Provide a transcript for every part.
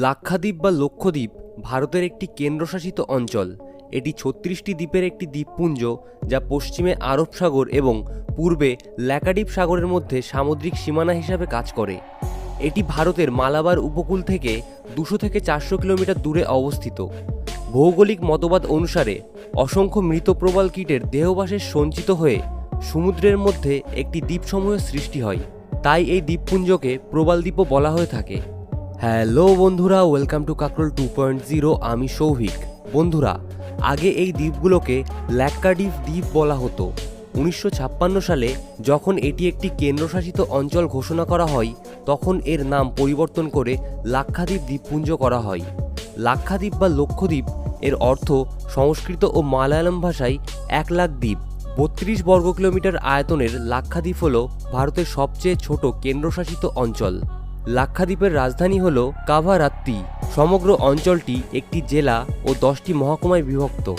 লাক্ষাদ্বীপ বা লক্ষদ্বীপ ভারতের একটি কেন্দ্রশাসিত অঞ্চল। এটি ছত্রিশটি দ্বীপের একটি দ্বীপপুঞ্জ যা পশ্চিমে আরব সাগর এবং পূর্বে ল্যাকাডিপ সাগরের মধ্যে সামুদ্রিক সীমানা হিসাবে কাজ করে। এটি ভারতের মালাবার উপকূল থেকে দুশো থেকে চারশো কিলোমিটার দূরে অবস্থিত। ভৌগোলিক মতবাদ অনুসারে, অসংখ্য মৃত প্রবাল কীটের দেহবাসের সঞ্চিত হয়ে সমুদ্রের মধ্যে একটি দ্বীপসমূহের সৃষ্টি হয়। তাই এই দ্বীপপুঞ্জকে প্রবাল দ্বীপও বলা হয়ে থাকে। হ্যালো বন্ধুরা welcome to Kakrol two point zero আমি সৌভিক। বন্ধুরা, আগে এই দ্বীপগুলোকে ল্যাক্কাডিভ দ্বীপ বলা হতো। উনিশশো ছাপ্পান্ন সালে যখন এটি একটি কেন্দ্রশাসিত অঞ্চল ঘোষণা করা হয়, তখন এর নাম পরিবর্তন করে লাক্ষাদ্বীপ দ্বীপপুঞ্জ করা হয়। লাক্ষাদ্বীপ বা লক্ষদ্বীপ, এর অর্থ সংস্কৃত ও মালায়ালাম ভাষায় এক লাখ দ্বীপ। বত্রিশ বর্গ কিলোমিটার আয়তনের লাক্ষাদ্বীপ হল ভারতের সবচেয়ে ছোট কেন্দ্রশাসিত অঞ্চল। লাক্ষাদ্বীপের রাজধানী হল কাভারাত্তি। সমগ্র অঞ্চলটি একটি জেলা ও দশটি মহকুমায় বিভক্ত।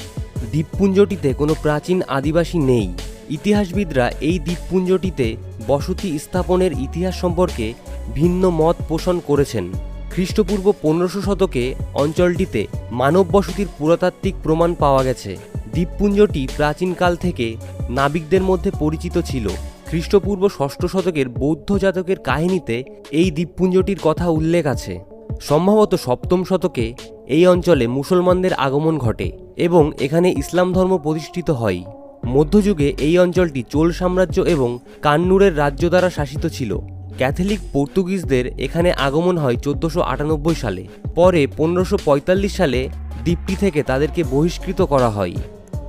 দ্বীপপুঞ্জটিতে কোনো প্রাচীন আদিবাসী নেই। ইতিহাসবিদরা এই দ্বীপপুঞ্জটিতে বসতি স্থাপনের ইতিহাস সম্পর্কে ভিন্ন মত পোষণ করেছেন। খ্রিস্টপূর্ব পনেরোশো শতকে অঞ্চলটিতে মানব বসতির পুরাতাত্ত্বিক প্রমাণ পাওয়া গেছে। দ্বীপপুঞ্জটি প্রাচীনকাল থেকে নাবিকদের মধ্যে পরিচিত ছিল। খ্রিস্টপূর্ব ষষ্ঠ শতকের বৌদ্ধ জাতকের কাহিনীতে এই দ্বীপপুঞ্জটির কথা উল্লেখ আছে। সম্ভবত সপ্তম শতকে এই অঞ্চলে মুসলমানদের আগমন ঘটে এবং এখানে ইসলাম ধর্ম প্রতিষ্ঠিত হয়। মধ্যযুগে এই অঞ্চলটি চোল সাম্রাজ্য এবং কান্নুরের রাজ্য দ্বারা শাসিত ছিল। ক্যাথলিক পর্তুগিজদের এখানে আগমন হয় চোদ্দোশো আটানব্বই সালে। পরে পনেরোশো সালে দ্বীপটি থেকে তাদেরকে বহিষ্কৃত করা হয়।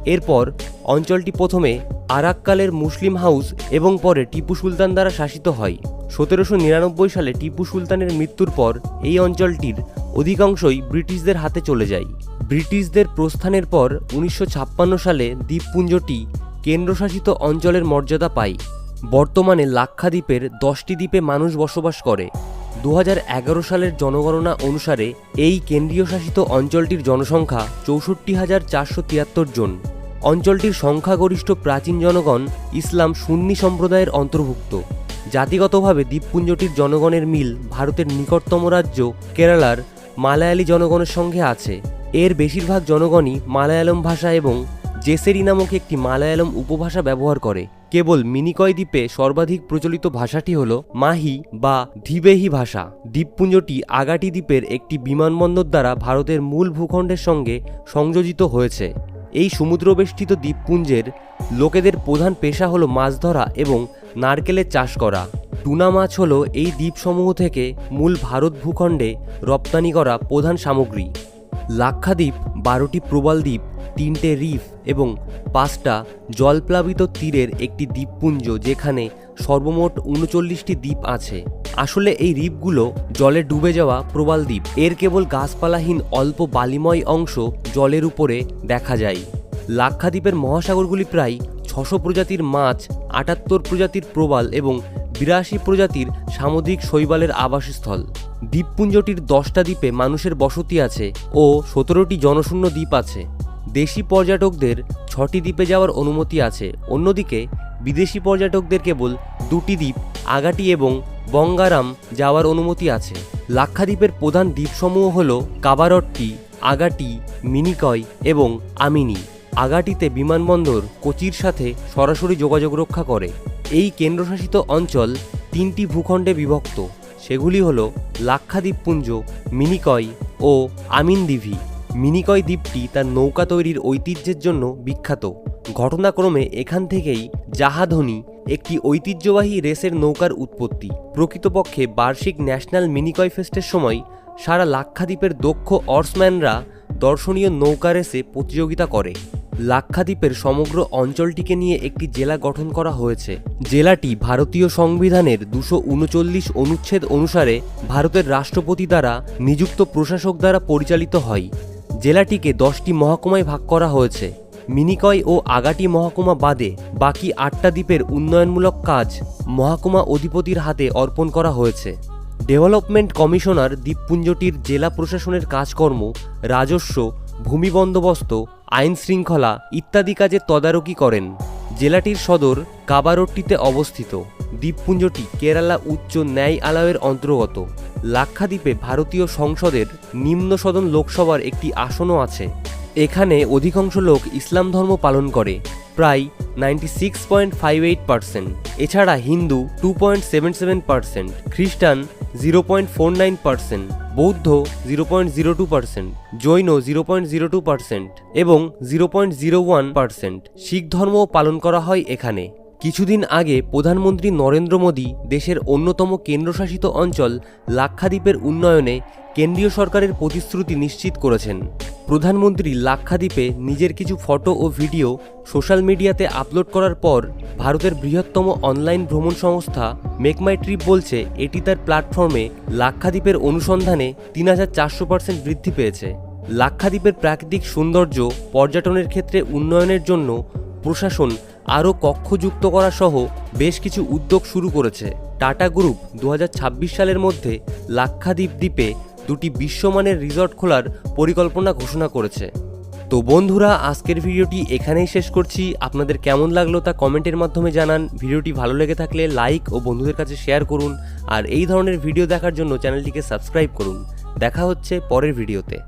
এরপর অঞ্চলটি প্রথমে আরাক্কালের মুসলিম হাউস এবং পরে টিপু সুলতান দ্বারা শাসিত হয়। সতেরোশো নিরানব্বই সালে টিপু সুলতানের মৃত্যুর পর এই অঞ্চলটির অধিকাংশই ব্রিটিশদের হাতে চলে যায়। ব্রিটিশদের প্রস্থানের পর উনিশশো ছাপ্পান্ন সালে দ্বীপপুঞ্জটি কেন্দ্রশাসিত অঞ্চলের মর্যাদা পায়। বর্তমানে লাক্ষাদ্বীপের দশটি দ্বীপে মানুষ বসবাস করে। দু হাজার এগারো সালের জনগণনা অনুসারে এই কেন্দ্রীয় শাসিত অঞ্চলটির জনসংখ্যা চৌষট্টি হাজার চারশো তিয়াত্তর জন। অঞ্চলটির সংখ্যাগরিষ্ঠ প্রাচীন জনগণ ইসলাম সুন্নি সম্প্রদায়ের অন্তর্ভুক্ত। জাতিগতভাবে দ্বীপপুঞ্জটির জনগণের মিল ভারতের নিকটতম রাজ্য কেরালার মালায়ালি জনগণের সঙ্গে আছে। এর বেশিরভাগ জনগণই মালায়ালম ভাষা এবং জেসেরি নামক একটি মালায়ালম উপভাষা ব্যবহার করে। কেবল মিনিকয় দ্বীপে সর্বাধিক প্রচলিত ভাষাটি হল মাহি বা ধিবেহি ভাষা। দ্বীপপুঞ্জটি আগাটি দ্বীপের একটি বিমানবন্দর দ্বারা ভারতের মূল ভূখণ্ডের সঙ্গে সংযোজিত হয়েছে। এই সমুদ্রবেষ্টিত দ্বীপপুঞ্জের লোকেদের প্রধান পেশা হলো মাছ ধরা এবং নারকেলের চাষ করা। টুনা মাছ হলো এই দ্বীপসমূহ থেকে মূল ভারত ভূখণ্ডে রপ্তানি করা প্রধান সামগ্রী। লাক্ষাদ্বীপ, বারোটি প্রবাল দ্বীপ, তিনটে রিফ এবং পাঁচটা জলপ্লাবিত তীরের একটি দ্বীপপুঞ্জ যেখানে সর্বমোট উনচল্লিশটি দ্বীপ আছে। আসলে এই দ্বীপগুলো জলে ডুবে যাওয়া প্রবাল দ্বীপ। এর কেবল গাছপালাহীন অল্প বালিময় অংশ জলের উপরে দেখা যায়। লাক্ষাদ্বীপের মহাসাগরগুলি প্রায় ছশো প্রজাতির মাছ, আটাত্তর প্রজাতির প্রবাল এবং বিরাশি প্রজাতির সামুদ্রিক শৈবালের আবাসস্থল। দ্বীপপুঞ্জটির দশটা দ্বীপে মানুষের বসতি আছে ও সতেরোটি জনশূন্য দ্বীপ আছে। দেশি পর্যটকদের ছটি দ্বীপে যাওয়ার অনুমতি আছে। অন্যদিকে বিদেশি পর্যটকদের কেবল দুটি দ্বীপ আগাটি এবং বঙ্গারাম যাওয়ার অনুমতি আছে। লাক্ষাদ্বীপের প্রধান দ্বীপসমূহ হল কাবারট্টি, আগাটি, মিনিকয় এবং আমিনি। আগাটিতে বিমানবন্দর কোচির সাথে সরাসরি যোগাযোগ রক্ষা করে। এই কেন্দ্রশাসিত অঞ্চল তিনটি ভূখণ্ডে বিভক্ত। সেগুলি হল লাক্ষাদ্বীপপুঞ্জ, মিনিকয় ও আমিনদিভি মিনিকয় দ্বীপটি তার নৌকা তৈরির ঐতিহ্যের জন্য বিখ্যাত। ঘটনাক্রমে এখান থেকেই জাহাধনি, একটি ঐতিহ্যবাহী রেসের নৌকার উৎপত্তি। প্রকৃতপক্ষে বার্ষিক ন্যাশনাল মিনিকয় ফেস্টের সময় সারা লাক্ষাদ্বীপের দক্ষ অর্সম্যানরা দর্শনীয় নৌকা রেসে প্রতিযোগিতা করে। লাক্ষাদ্বীপের সমগ্র অঞ্চলটিকে নিয়ে একটি জেলা গঠন করা হয়েছে। জেলাটি ভারতীয় সংবিধানের দুশো উনচল্লিশ অনুচ্ছেদ অনুসারে ভারতের রাষ্ট্রপতি দ্বারা নিযুক্ত প্রশাসক দ্বারা পরিচালিত হয়। জেলাটিকে দশটি মহকুমায় ভাগ করা হয়েছে। মিনিকয় ও আগাটি মহকুমা বাদে বাকি আটটা দ্বীপের উন্নয়নমূলক কাজ মহকুমা অধিপতির হাতে অর্পণ করা হয়েছে। ডেভেলপমেন্ট কমিশনার দ্বীপপুঞ্জটির জেলা প্রশাসনের কাজকর্ম, রাজস্ব, ভূমি বন্দোবস্ত, আইন শৃঙ্খলা ইত্যাদি কাজে তদারকি করেন। জেলাটির সদর কাবারট্টিতে অবস্থিত। দ্বীপপুঞ্জটি কেরালা উচ্চ ন্যায় আলাওয়ের অন্তর্গত। লাক্ষাদ্বীপে ভারতীয় সংসদের নিম্ন সদন লোকসভার একটি আসনও আছে। এখানে অধিকাংশ লোক ইসলাম ধর্ম পালন করে, প্রায় ninety six point five eight percent এছাড়া Hindu two point seven seven percent খ্রিস্টান zero point four nine percent বৌদ্ধ zero point zero two percent Jain zero point zero two percent এবং zero point zero one percent Sikh ধর্মও পালন করা হয় এখানে। কিছুদিন আগে প্রধানমন্ত্রী নরেন্দ্র মোদী দেশের অন্যতম কেন্দ্রশাসিত অঞ্চল লাক্ষাদ্বীপের উন্নয়নে কেন্দ্রীয় সরকারের প্রতিশ্রুতি নিশ্চিত করেছেন। প্রধানমন্ত্রী লাক্ষাদ্বীপে নিজের কিছু ফটো ও ভিডিও সোশ্যাল মিডিয়াতে আপলোড করার পর ভারতের বৃহত্তম অনলাইন ভ্রমণ সংস্থা মেক মাই ট্রিপ বলছে, এটি তার প্ল্যাটফর্মে লাক্ষাদ্বীপের অনুসন্ধানে তিন হাজার চারশো পার্সেন্ট বৃদ্ধি পেয়েছে। লাক্ষাদ্বীপের প্রাকৃতিক সৌন্দর্য পর্যটনের ক্ষেত্রে উন্নয়নের জন্য প্রশাসন আরও কক্ষযুক্ত করা সহ বেশ কিছু উদ্যোগ শুরু করেছে। টাটা গ্রুপ দু হাজার ছাব্বিশ সালের মধ্যে লাক্ষাদ্বীপ দ্বীপে দুটি বিশ্বমানের রিসর্ট খোলার পরিকল্পনা ঘোষণা করেছে। তো বন্ধুরা, আজকের ভিডিওটি এখানেই শেষ করছি। আপনাদের কেমন লাগল তা কমেন্টের মাধ্যমে জানান। ভিডিওটি ভালো লেগে থাকলে লাইক ও বন্ধুদের কাছে শেয়ার করুন। আর এই ধরনের ভিডিও দেখার জন্য চ্যানেলটিকে সাবস্ক্রাইব করুন। দেখা হচ্ছে পরের ভিডিওতে।